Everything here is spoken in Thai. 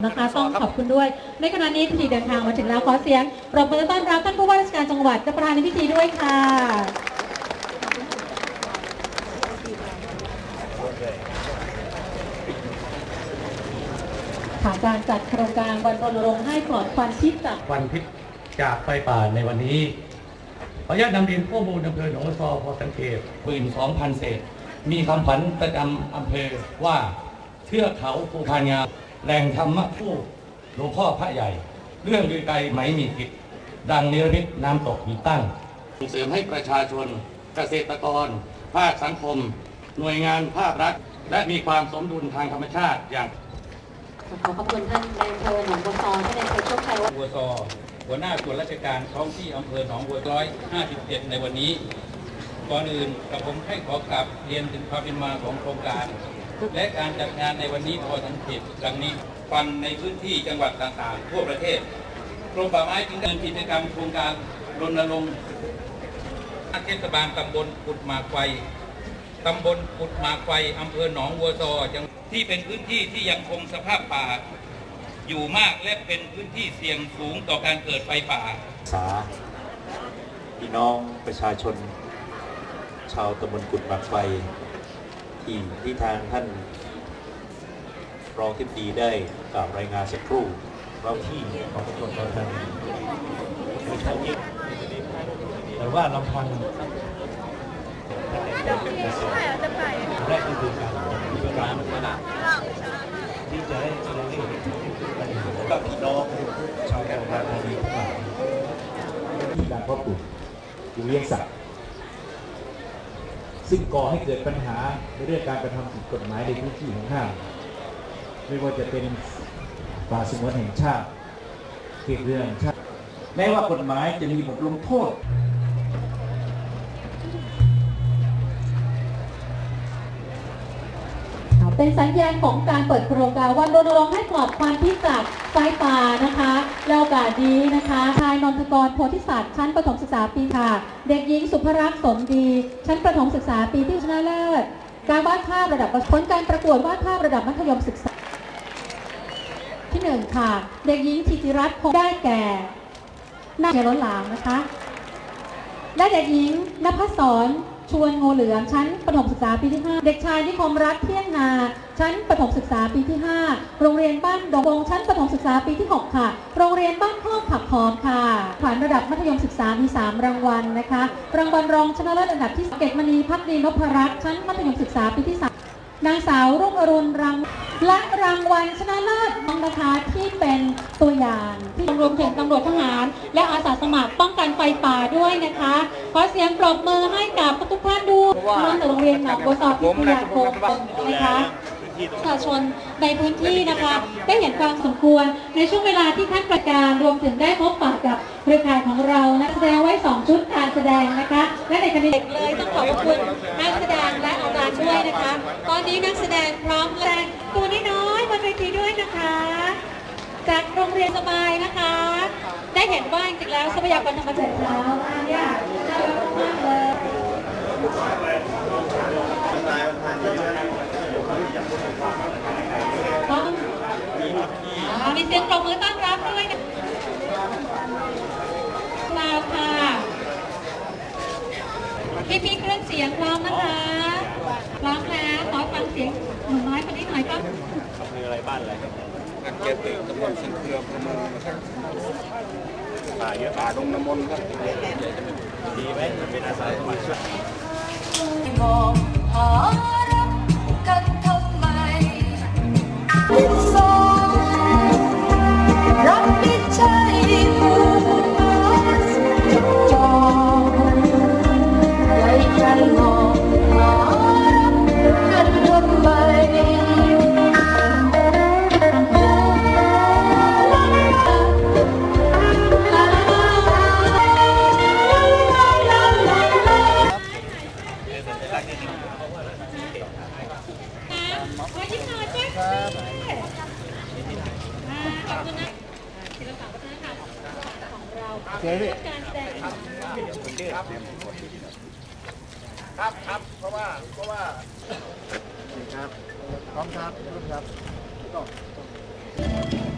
นะคะต้องขอบคุณด้วย ในขณะนี้พิธีเดินทางมาถึงแล้วขอเสียงปรบมือต้อนรับท่านผู้ว่าราชการจังหวัดกับประธานในพิธีด้วยค่ะค่ะการจัดโครงการวันรณรงค์ให้ปลอดควันพิษจากวันพิษจากไฟป่าในวันนี้ขออนุญาตนำเรียนข้อมูลอำเภอหนองซอพอสังเกตปืน2,000เศษ มีคำขวัญประจำอำเภอว่าเทือกเขาภูพานงาม แหล่งธรรมะผู้หลวงพ่อพระใหญ่ เรื่องลือไกลไหมมีผิดดังเนรมิตน้ำตกหินตั้งส่งเสริมให้ประชาชนเกษตรกร ภาคสังคม หน่วยงานภาครัฐ และมีความสมดุลทางธรรมชาติอย่างขอขอบคุณท่านนายอำเภอหนองบัวซอท่านนายอำเภอโชคชัยวัฒน์บัวซอหัวหน้าส่วนราชการท้องที่อำเภอหนองบัวร้อย51ในวันนี้ก่อนอื่นกับผมให้ขอกลับเรียนถึงความเป็นมาของโครงการ และการจัดงานในวันนี้พอสังเกตดังนี้ฟันในพื้นที่จังหวัดต่างๆ ทั่วประเทศกรมป่าไม้จึงดำเนินกิจกรรมโครงการรณรงค์เทศบาลตำบลกุดหมากไฟตำบลกุดหมากไฟอำเภอหนองบัวซอจังที่เป็นพื้นที่ที่ยังคงสภาพป่า อยู่มากและเป็นพื้นที่เสี่ยงสูงต่อการเกิดไฟป่าษาพี่น้องประชาชน ชาวตำบลกุดหมากไฟ ที่ที่ทางท่านรองทิบดีได้กล่าวรายงานสักครู่เราที่ของตำบลเราทางมีท่านยิ่งแต่ว่าลำพังแรกก็คือการที่เป็นการที่จะให้เราได้เห็นกับพี่น้องชาวแก่นราธานีทั้งหลายที่การเพาะปลูกหรือเลี้ยงสัตว์ ซึ่งก่อให้เกิดปัญหาในเรื่องการกระทำผิดกฎหมายในพื้นที่ของห้างไม่ว่าจะเป็นป่าสงวนแห่งชาติเขตเรือนแห่งชาติแม้ว่ากฎหมายจะมีบทลงโทษ เป็นสัญญาณของการเปิดโครงการวันรณรงค์ให้ปลอดควันพิษจากไฟป่านะคะและโอกาสนี้นะคะชายนนทกรโพธิสัตว์ชั้นประถมศึกษาปีค่ะ เด็กหญิงสุภรักษ์สมดี ชั้นประถมศึกษาปีที่ชนะเลิศการวาดภาพระดับผลการประกวดวาดภาพระดับมัธยมศึกษา ที่หนึ่งค่ะ เด็กหญิงธิติรัตน์คงได้แก่น้าเจล้นหลามนะคะ และเด็กหญิงนภศร ชวนงูเหลือมชั้นประถมศึกษาปีที่ 5 เด็กชายนิคมรักเที่ยงนา ชั้นประถมศึกษาปีที่ 5 โรงเรียนบ้านดงวงชั้นประถมศึกษาปีที่ 6 ค่ะ โรงเรียนบ้านคลองผักหอมค่ะขวัญระดับมัธยมศึกษามี 3 รางวัลนะคะ รางวัลรองชนะเลิศอันดับที่เกตมณีพักดีนพรัตน์ชั้นมัธยมศึกษาปีที่ 3 นางสาวรุ่งอรุณรัง และรางวัลชนะเลิศน้องนะคะที่เป็นตัวอย่างที่รวมถึงตำรวจทหาร และอาสาสมัครป้องกันไฟป่าด้วยนะคะขอเสียงปรบมือให้กับทุกท่านด้วยน้องจากโรงเรียนหนองบัวซอพิทยาคมนะคะประชาชนในพื้นที่นะคะ ได้เห็นความสมควรในช่วงเวลาที่ท่านประการรวมถึงได้พบปะกับเครือข่ายของเรานะแสดงไว้ 2 ชุดการแสดงนะคะ และในขณะนี้เลยต้องขอบพระคุณนักแสดงและอาจารย์ด้วยนะคะ ตอนนี้นักแสดงพร้อมแสดงตัวน้อยๆบนเวทีด้วยนะคะ จากโรงเรียนสบายนะคะ ได้เห็นว่าจริงๆแล้วทรัพยากรธรรมชาติเราเนี่ยน่ารักมากเลยมีเสียงปรบมือต้อนรับด้วยนะลาค่ะพี่พี่ๆเครื่องเสียงพร้อมนะคะ บ้านอะไรอันเกติตำบลสันเครือประมงนะครับป่าเยอะป่าดงน้ำมนต์ครับดีไหมเป็นอาสาสมัครช่วยมองหา ขอยิ้มหน่อยด้วยครับขอบคุณนะศิลปะวัฒนธรรมของเราการแสดงครับครับเพราะว่าเพราะว่าครับพร้อมครับรุ่นครับค